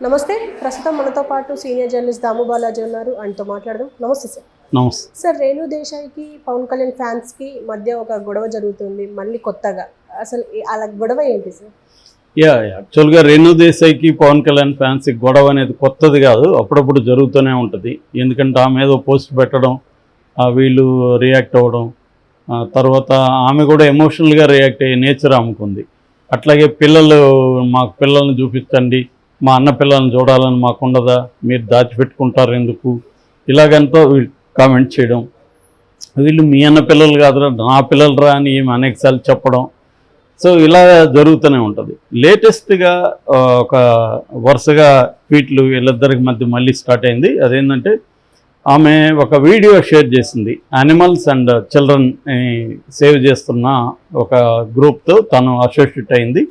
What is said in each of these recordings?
నమస్తే ప్రస్తుతం మనతో పాటు సీనియర్ జర్నలిస్ట్ దాము బాలాజీ ఉన్నారు. ఆయనతో మాట్లాడదాం. నమస్తే సార్. నమస్తే. సార్ రేణు దేశాయ్కి పవన్ కళ్యాణ్ ఫ్యాన్స్కి మధ్య ఒక గొడవ జరుగుతుంది మళ్ళీ కొత్తగా. అసలు అలా గొడవ ఏంటి సార్? యా యాక్చువల్గా రేణు దేశాయ్కి పవన్ కళ్యాణ్ ఫ్యాన్స్కి గొడవ అనేది కొత్తది కాదు. అప్పుడప్పుడు జరుగుతూనే ఉంటుంది. ఎందుకంటే ఆమె ఏదో పోస్ట్ పెట్టడం ఆ వీళ్ళు రియాక్ట్ అవ్వడం తర్వాత ఆమె కూడా ఎమోషనల్గా రియాక్ట్ అయ్యే నేచర్ ఆమెకుంది. అట్లాగే పిల్లలు మాకు పిల్లల్ని చూపించండి మా అన్న పిల్లల్ని చూడాలని మాకు ఉండదా మీరు దాచిపెట్టుకుంటారు ఎందుకు? ఇలాగంతా కామెంట్ చేయడం. వీళ్ళు మీ అన్న పిల్లలు కాదురా నా పిల్లలు రా అని ఏమి అనేకసార్లు చెప్పడం. సో ఇలా జరుగుతూనే ఉంటుంది. లేటెస్ట్గా ఒక వరుసగా ట్వీట్లు వీళ్ళిద్దరికి మధ్య మళ్ళీ స్టార్ట్ అయింది. అదేంటంటే ఆమె ఒక వీడియో షేర్ చేసింది. యానిమల్స్ అండ్ చిల్డ్రన్ సేవ్ చేస్తున్న ఒక గ్రూప్తో తను అసోసియేట్ అయింది.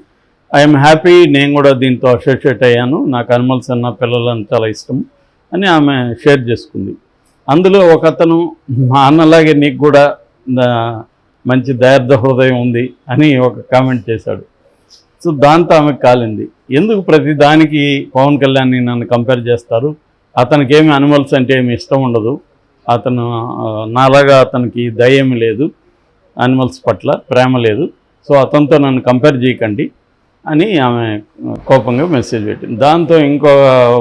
ఐఎమ్ హ్యాపీ నేను కూడా దీంతో అసోసియేట్ అయ్యాను. నాకు అనిమల్స్ అన్న పిల్లలను చాలా ఇష్టం అని ఆమె షేర్ చేసుకుంది. అందులో ఒక అతను మా అన్నలాగే నీకు కూడా మంచి దయార్థ హృదయం ఉంది అని ఒక కామెంట్ చేశాడు. సో దాంతో ఆమెకు కాలింది. ఎందుకు ప్రతి దానికి పవన్ కళ్యాణ్ని నన్ను కంపేర్ చేస్తారు? అతనికి ఏమి అనిమల్స్ అంటే ఏమి ఇష్టం ఉండదు. అతను నాలాగా అతనికి దయ్యం లేదు. అనిమల్స్ పట్ల ప్రేమ లేదు. సో అతనితో నన్ను కంపేర్ చేయకండి. అని ఆమె కోపంగా మెసేజ్ పెట్టింది. దాంతో ఇంకో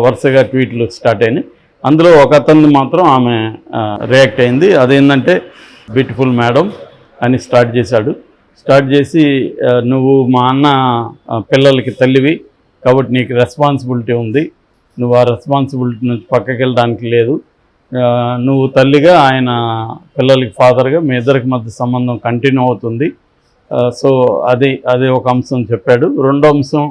వరుసగా ట్వీట్లు స్టార్ట్ అయినాయి. అందులో ఒక అతను మాత్రం ఆమె రియాక్ట్ అయింది. అదేంటంటే బ్యూటిఫుల్ మేడం అని స్టార్ట్ చేశాడు. స్టార్ట్ చేసి నువ్వు మా అన్న పిల్లలకి తల్లివి కాబట్టి నీకు రెస్పాన్సిబిలిటీ ఉంది. నువ్వు ఆ రెస్పాన్సిబిలిటీ నుంచి పక్కకి వెళ్ళడానికి లేదు. నువ్వు తల్లిగా ఆయన పిల్లలకి ఫాదర్గా మీ ఇద్దరికి మధ్య సంబంధం కంటిన్యూ అవుతుంది. సో అది అది ఒక అంశం చెప్పాడు. రెండో అంశం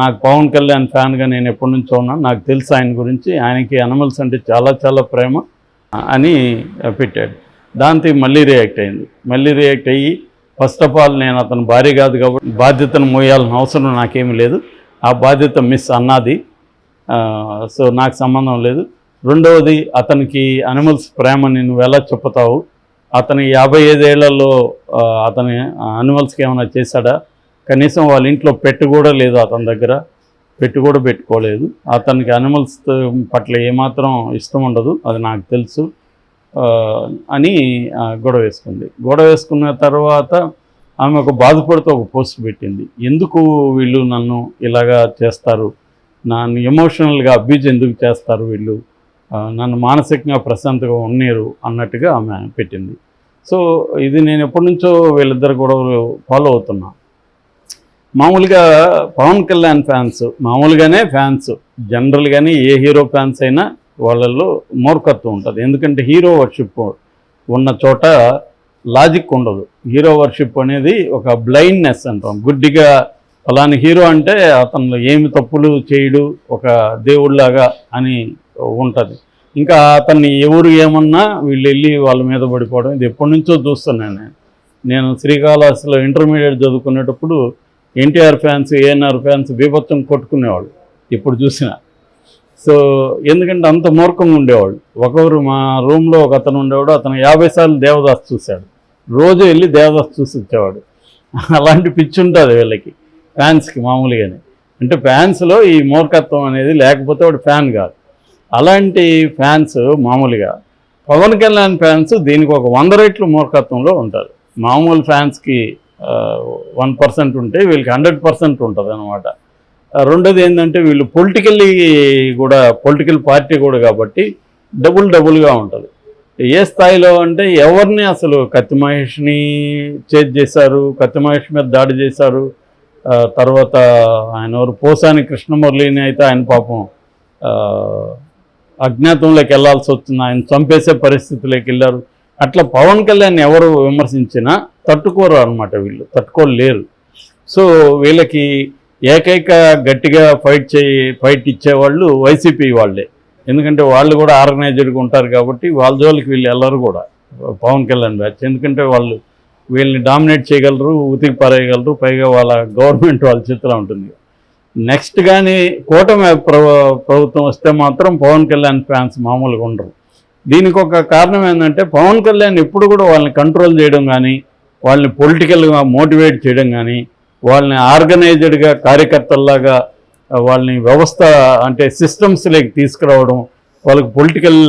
నాకు పవన్ కళ్యాణ్ ఫ్యాన్గా నేను ఎప్పటి నుంచో ఉన్నాను. నాకు తెలుసు ఆయన గురించి. ఆయనకి అనిమల్స్ అంటే చాలా చాలా ప్రేమ అని పెట్టాడు. దాంతో మళ్ళీ రియాక్ట్ అయింది. మళ్ళీ రియాక్ట్ అయ్యి ఫస్ట్ ఆఫ్ ఆల్ నేను అతను భార్య కాదు కాబట్టి బాధ్యతను మోయాల్సిన అవసరం నాకేమీ లేదు. ఆ బాధ్యత మిస్ అన్నది. సో నాకు సంబంధం లేదు. రెండవది అతనికి అనిమల్స్ ప్రేమ నువ్వు ఎలా చెప్పుతావు? అతని యాభై ఐదేళ్ళలో అతని అనిమల్స్కి ఏమైనా చేశాడా? కనీసం వాళ్ళ ఇంట్లో పెట్టు కూడా లేదు అతని దగ్గర. పెట్టు కూడా పెట్టుకోలేదు. అతనికి అనిమల్స్ పట్ల ఏమాత్రం ఇష్టం ఉండదు అది నాకు తెలుసు. అని గొడవ వేసుకుంది. గొడవ వేసుకున్న తర్వాత ఆమె ఒక బాధపడుతూ ఒక పోస్ట్ పెట్టింది. ఎందుకు వీళ్ళు నన్ను ఇలాగా చేస్తారు? నన్ను ఎమోషనల్గా అబ్యూజ్ ఎందుకు చేస్తారు వీళ్ళు? నన్ను మానసికంగా ప్రశాంతంగా ఉన్నారు అన్నట్టుగా ఆమె పెట్టింది. సో ఇది నేను ఎప్పటి నుంచో వీళ్ళిద్దరు గొడవలు ఫాలో అవుతున్నా. మామూలుగా పవన్ కళ్యాణ్ ఫ్యాన్స్ మామూలుగానే ఫ్యాన్స్ జనరల్గానే ఏ హీరో ఫ్యాన్స్ అయినా వాళ్ళల్లో మూర్ఖత్వం ఉంటుంది. ఎందుకంటే హీరో వర్షిప్ ఉన్న చోట లాజిక్ ఉండదు. హీరో వర్షిప్ అనేది ఒక బ్లైండ్నెస్ అంటాం. గుడ్డిగా అలాని హీరో అంటే అతను ఏమి తప్పులు చేయడు ఒక దేవుళ్ళలాగా అని ఉంటుంది. ఇంకా అతన్ని ఎవరు ఏమన్నా వీళ్ళు వెళ్ళి వాళ్ళ మీద పడిపోవడం ఇది ఎప్పటి నుంచో చూస్తున్నాను నేను. నేను శ్రీకాళహస్తిలో ఇంటర్మీడియట్ చదువుకునేటప్పుడు ఎన్టీఆర్ ఫ్యాన్స్ ఏఎన్ఆర్ ఫ్యాన్స్ బీభత్సం కొట్టుకునేవాళ్ళు ఇప్పుడు చూసిన. సో ఎందుకంటే అంత మూర్ఖంగా ఉండేవాళ్ళు. ఒకరు మా రూమ్లో ఒక అతను ఉండేవాడు అతను యాభై సార్లు దేవదాస్ చూశాడు. రోజు వెళ్ళి దేవదాస్ చూసి వచ్చేవాడు. అలాంటి పిచ్చి ఉంటుంది వీళ్ళకి ఫ్యాన్స్కి మామూలుగానే. అంటే ఫ్యాన్స్లో ఈ మూర్ఖత్వం అనేది లేకపోతే వాడు ఫ్యాన్ కాదు. అలాంటి ఫ్యాన్స్ మామూలుగా పవన్ కళ్యాణ్ ఫ్యాన్స్ దీనికి ఒక వంద రెట్లు మూర్ఖత్వంలో ఉంటారు. మామూలు ఫ్యాన్స్కి వన్ పర్సెంట్ ఉంటే వీళ్ళకి హండ్రెడ్ పర్సెంట్ ఉంటుంది అనమాట రెండోది ఏంటంటే వీళ్ళు పొలిటికల్లీ కూడా పొలిటికల్ పార్టీ కూడా కాబట్టి డబుల్ డబుల్గా ఉంటుంది. ఏ స్థాయిలో అంటే ఎవరిని అసలు కత్తి మహేష్ని చేజ్ చేశారు కత్తి మహేష్ మీద దాడి చేశారు తర్వాత ఆయన ఎవరు పోసాని కృష్ణమురళిని అయితే ఆయన పాపం అజ్ఞాతంలోకి వెళ్ళాల్సి వచ్చింది. ఆయన చంపేసే పరిస్థితిలోకి వెళ్ళారు. అట్లా పవన్ కళ్యాణ్ ఎవరు విమర్శించినా తట్టుకోరు అనమాట వీళ్ళు. తట్టుకోలేరు. సో వీళ్ళకి ఏకైక గట్టిగా ఫైట్ చేయి ఫైట్ ఇచ్చేవాళ్ళు వైసీపీ వాళ్ళే. ఎందుకంటే వాళ్ళు కూడా ఆర్గనైజ్డ్గా ఉంటారు కాబట్టి వాళ్ళ జోలికి వీళ్ళు వెళ్ళరు కూడా పవన్ కళ్యాణ్ బ్యాచ్. ఎందుకంటే వాళ్ళు వీళ్ళని డామినేట్ చేయగలరు ఉతికి పారేయగలరు పైగా వాళ్ళ గవర్నమెంట్ వాళ్ళ చిత్రం ఉంటుంది. నెక్స్ట్ కానీ కూటమి ప్ర- ప్రభుత్వం వస్తే మాత్రం పవన్ కళ్యాణ్ ఫ్యాన్స్ మామూలుగా ఉండరు. దీనికి ఒక కారణం ఏంటంటే పవన్ కళ్యాణ్ ఎప్పుడు కూడా వాళ్ళని కంట్రోల్ చేయడం కానీ వాళ్ళని పొలిటికల్గా మోటివేట్ చేయడం కానీ వాళ్ళని ఆర్గనైజ్డ్గా కార్యకర్తల్లాగా వాళ్ళని వ్యవస్థ అంటే సిస్టమ్స్లోకి తీసుకురావడం వాళ్ళకి పొలిటికల్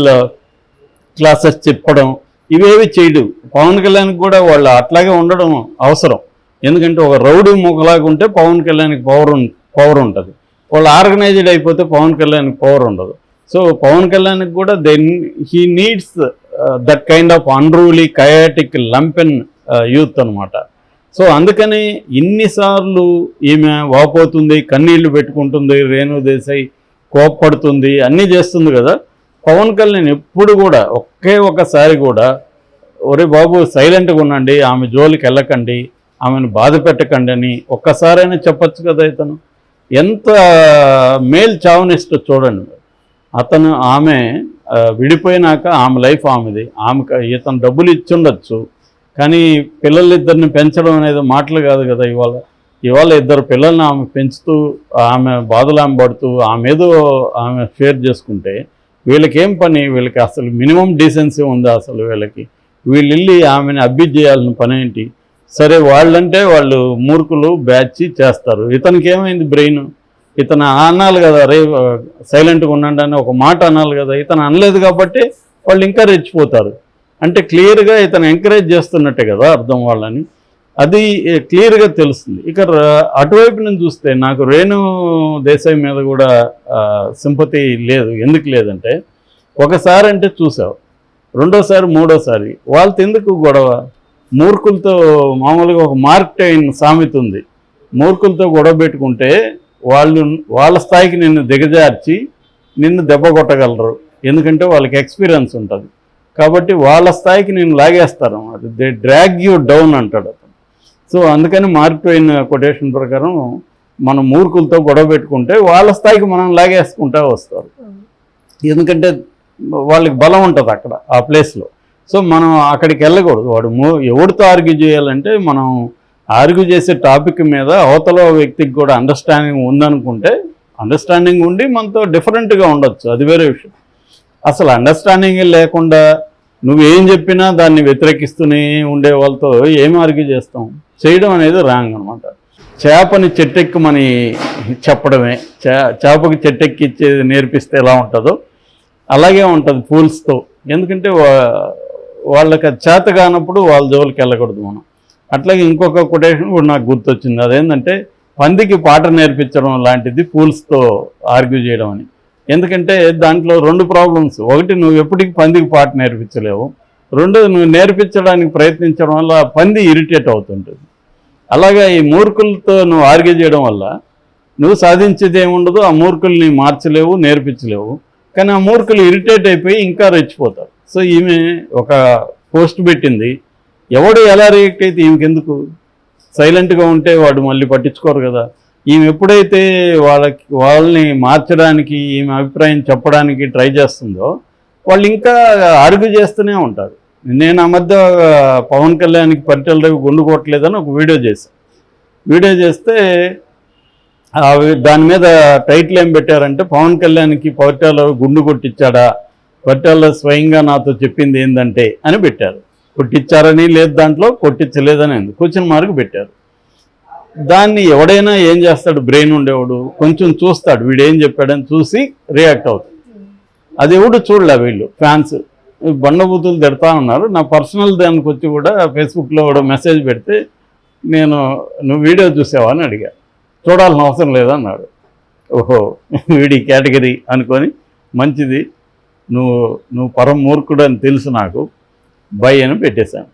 క్లాసెస్ చెప్పడం ఇవేవి చేయడు పవన్ కళ్యాణ్కి కూడా వాళ్ళు అట్లాగే ఉండడం అవసరం. ఎందుకంటే ఒక రౌడీ ముఖలాగా ఉంటే పవన్ కళ్యాణ్కి పవర్ పవర్ ఉంటుంది. వాళ్ళు ఆర్గనైజ్డ్ అయిపోతే పవన్ కళ్యాణ్కి పవర్ ఉండదు. సో పవన్ కళ్యాణ్కి కూడా then he needs that kind of unruly chaotic lumpen youth అనమాట సో అందుకని ఇన్నిసార్లు ఈమె వాపోతుంది కన్నీళ్ళు పెట్టుకుంటుంది రేణు దేశాయ్ కోప్పడుతుంది అన్నీ చేస్తుంది కదా. పవన్ కళ్యాణ్ ఎప్పుడు కూడా ఒకే ఒకసారి కూడా ఒరే బాబు సైలెంట్గా ఉండండి ఆమె జోలికి వెళ్ళకండి ఆమెను బాధ పెట్టకండి అని ఒక్కసారైనా చెప్పొచ్చు కదా ఇతను? ఎంత మేల్ చావనిస్ట్ చూడండి. అతను ఆమె విడిపోయినాక ఆమె లైఫ్ ఆమెది. ఆమె ఇతను డబ్బులు ఇచ్చుండొచ్చు కానీ పిల్లలిద్దరిని పెంచడం అనేది మాటలు కాదు కదా ఇవాళ. ఇవాళ ఇద్దరు పిల్లల్ని ఆమె పెంచుతూ ఆమె బాధలు ఆమె పడుతూ ఆమె ఏదో ఆమె షేర్ చేసుకుంటే వీళ్ళకేం పని? వీళ్ళకి అసలు మినిమం డీసెన్సీ ఉందా అసలు వీళ్ళకి? వీళ్ళు వెళ్ళి ఆమెను అబ్యూజ్ చేయాల్సిన పని ఏంటి సరే వాళ్ళంటే వాళ్ళు మూర్ఖులు బ్యాచ్ చేస్తారు. ఇతనికి ఏమైంది బ్రెయిన్? ఇతను అనాలి కదా రే సైలెంట్గా ఉండండి అని ఒక మాట అనాలి కదా ఇతను అనలేదు కాబట్టి వాళ్ళు ఇంకా రెచ్చిపోతారు. అంటే క్లియర్గా ఇతను ఎంకరేజ్ చేస్తున్నట్టే కదా అర్థం వాళ్ళని. అది క్లియర్గా తెలుస్తుంది. ఇక అటువైపు నుంచి చూస్తే నాకు రేణు దేశాయ్ మీద కూడా సింపతి లేదు. ఎందుకు లేదంటే ఒకసారి అంటే చూసావు. రెండోసారి మూడోసారి. వాళ్ళతో ఎందుకు గొడవ? మూర్ఖులతో మామూలుగా ఒక మార్క్ టైన్ సామెత ఉంది. మూర్ఖులతో గొడవ పెట్టుకుంటే వాళ్ళు వాళ్ళ స్థాయికి నిన్ను దిగజార్చి నిన్ను దెబ్బ కొట్టగలరు. ఎందుకంటే వాళ్ళకి ఎక్స్పీరియన్స్ ఉంటుంది. కాబట్టి వాళ్ళ స్థాయికి నేను లాగేస్తారు. అది దే డ్రాగ్ యూ డౌన్ అంటాడు అతను. సో అందుకని మార్క్ ట్వైన్ కొటేషన్ ప్రకారం మనం మూర్ఖులతో గొడవ పెట్టుకుంటే వాళ్ళ స్థాయికి మనం లాగేసుకుంటా వస్తారు. ఎందుకంటే వాళ్ళకి బలం ఉంటుంది అక్కడ ఆ ప్లేస్లో. సో మనం అక్కడికి వెళ్ళకూడదు. వాడు మూ- ఎవరితో ఆర్గ్యూ చేయాలంటే మనం ఆర్గ్యూ చేసే టాపిక్ మీద అవతల వ్యక్తికి కూడా అండర్స్టాండింగ్ ఉందనుకుంటే అండర్స్టాండింగ్ ఉండి మనతో డిఫరెంట్గా ఉండొచ్చు. అది వేరే విషయం. అసలు అండర్స్టాండింగ్ లేకుండా నువ్వేం చెప్పినా దాన్ని వ్యతిరేకిస్తూనే ఉండే వాళ్ళతో ఏం ఆర్గ్యూ చేస్తాం? చేయడం అనేది రాంగ్ అనమాట చేపని చెట్టెక్కమని చెప్పడమే. చే చేపకి చెట్టెక్కిచ్చేది నేర్పిస్తే ఎలా ఉంటుందో అలాగే ఉంటుంది పూల్స్తో ఎందుకంటే వా- వాళ్ళకి అది చేత కానప్పుడు వాళ్ళ జోలికి వెళ్ళకూడదు మనం. అట్లాగే ఇంకొక కొటేషన్ కూడా నాకు గుర్తొచ్చింది. అదేంటంటే పందికి పాట నేర్పించడం లాంటిది పూల్స్తో ఆర్గ్యూ చేయడం అని. ఎందుకంటే దాంట్లో రెండు ప్రాబ్లమ్స్ ఒకటి నువ్వు ఎప్పటికీ పందికి పాట నేర్పించలేవు. రెండోది నువ్వు నేర్పించడానికి ప్రయత్నించడం వల్ల పంది ఇరిటేట్ అవుతుంటుంది. అలాగే ఈ మూర్ఖులతో నువ్వు ఆర్గ్యూ చేయడం వల్ల నువ్వు సాధించేది ఏముండదు ఆ మూర్ఖుల్ని మార్చలేవు నేర్పించలేవు. కానీ ఆ మూర్ఖులు ఇరిటేట్ అయిపోయి ఇంకా రెచ్చిపోతారు. సో ఈమె ఒక పోస్ట్ పెట్టింది. ఎవడు ఎలా రియాక్ట్ అయితే ఈమెకెందుకు? సైలెంట్గా ఉంటే వాడు మళ్ళీ పట్టించుకోరు కదా. ఈమె ఎప్పుడైతే వాళ్ళకి వాళ్ళని మార్చడానికి ఈమె అభిప్రాయం చెప్పడానికి ట్రై చేస్తుందో వాళ్ళు ఇంకా అరుగు చేస్తూనే ఉంటారు. నేను ఆ మధ్య పవన్ కళ్యాణ్కి పరిటల రవి గుండు కొట్టలేదని ఒక వీడియో చేశాను వీడియో చేస్తే దాని మీద టైటిల్ ఏం పెట్టారంటే పవన్ కళ్యాణ్కి పరిటాల రవి గుండు కొట్టించాడా? పరిటాల స్వయంగా నాతో చెప్పింది ఏంటంటే అని పెట్టారు. కొట్టించారని లేదు దాంట్లో కొట్టించలేదని అంది క్వశ్చన్ మార్క్ పెట్టారు. దాన్ని ఎవడైనా ఏం చేస్తాడు? బ్రెయిన్ ఉండేవాడు కొంచెం చూస్తాడు. వీడు ఏం చెప్పాడని చూసి రియాక్ట్ అవుతాడు. అది ఎవడు చూడలే వీళ్ళు ఫ్యాన్స్. బండబూతులు తిడతా ఉన్నారు. నా పర్సనల్ దానికి వచ్చి కూడా ఫేస్బుక్లో కూడా మెసేజ్ పెడితే నేను నువ్వు వీడియో చూసావా? అని అడిగా. చూడాల్సిన అవసరం లేదన్నాడు. ఓహో వీడి కేటగిరీ అనుకొని మంచిది. నువ్వు నువ్వు పరం మూర్ఖుడు అని తెలుసు నాకు. బై అని పెట్టేశాను.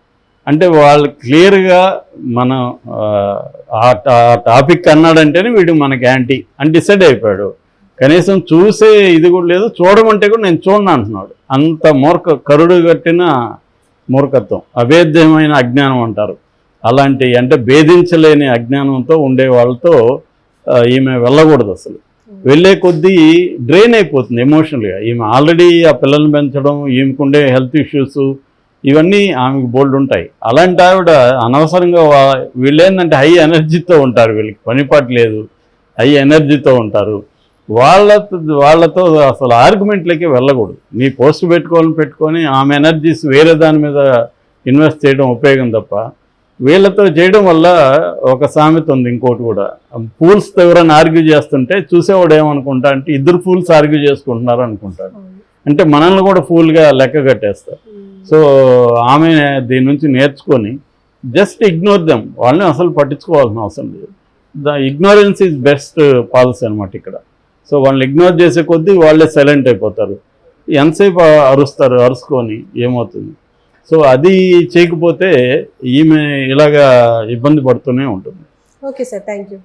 అంటే వాళ్ళు క్లియర్గా మనం ఆ, ఆ టాపిక్ అన్నాడంటేనే వీడు మనకి యాంటీ అని డిసైడ్ అయిపోయాడు. కనీసం చూసే ఇది కూడా లేదు చూడమంటే కూడా నేను చూడను అంటున్నాడు. అంత మూర్ఖ కరుడు కట్టిన మూర్ఖత్వం అభేద్యమైన అజ్ఞానం అంటారు. అలాంటి అంటే భేదించలేని అజ్ఞానంతో ఉండే వాళ్ళతో ఈమె వెళ్ళకూడదు అసలు. వెళ్ళే కొద్దీ డ్రైన్ అయిపోతుంది ఎమోషనల్గా ఈమె ఆల్రెడీ ఆ పిల్లల్ని పెంచడం ఈమెకుండే హెల్త్ ఇష్యూస్ ఇవన్నీ ఆమెకు బోల్డ్ ఉంటాయి. అలాంటి ఆవిడ అనవసరంగా వా- హై ఎనర్జీతో ఉంటారు వీళ్ళకి. పనిపాటు లేదు. హై ఎనర్జీతో ఉంటారు. వాళ్ళతో వాళ్ళతో అసలు ఆర్గ్యుమెంట్లకి వెళ్ళకూడదు. నీ పోస్ట్ పెట్టుకోవాలని పెట్టుకొని ఆమె ఎనర్జీస్ వేరే దాని మీద ఇన్వెస్ట్ చేయడం ఉపయోగం తప్ప వీళ్ళతో చేయడం వల్ల ఒక సామెత ఉంది ఇంకోటి కూడా. ఫూల్స్తో ఎవరైనా ఆర్గ్యూ చేస్తుంటే చూసేవాడు ఏమనుకుంటా అంటే ఇద్దరు ఫూల్స్ ఆర్గ్యూ చేసుకుంటున్నారు అనుకుంటారు అవును. అంటే మనల్ని కూడా ఫూల్గా లెక్క కట్టేస్తారు. ఉమ్. సో ఆమె దీని నుంచి నేర్చుకొని జస్ట్ ఇగ్నోర్ దెమ్. వాళ్ళని అసలు పట్టించుకోవాల్సిన అవసరం లేదు. The ignorance is best policy అనమాట ఇక్కడ. సో వాళ్ళని ఇగ్నోర్ చేసే కొద్దీ వాళ్ళే సైలెంట్ అయిపోతారు. ఎంతసేపు అరుస్తారు అరుచుకొని ఏమవుతుంది? సో అది చేయకపోతే ఈమె ఇలాగా ఇబ్బంది పడుతూనే ఉంటుంది. Okay sir thank you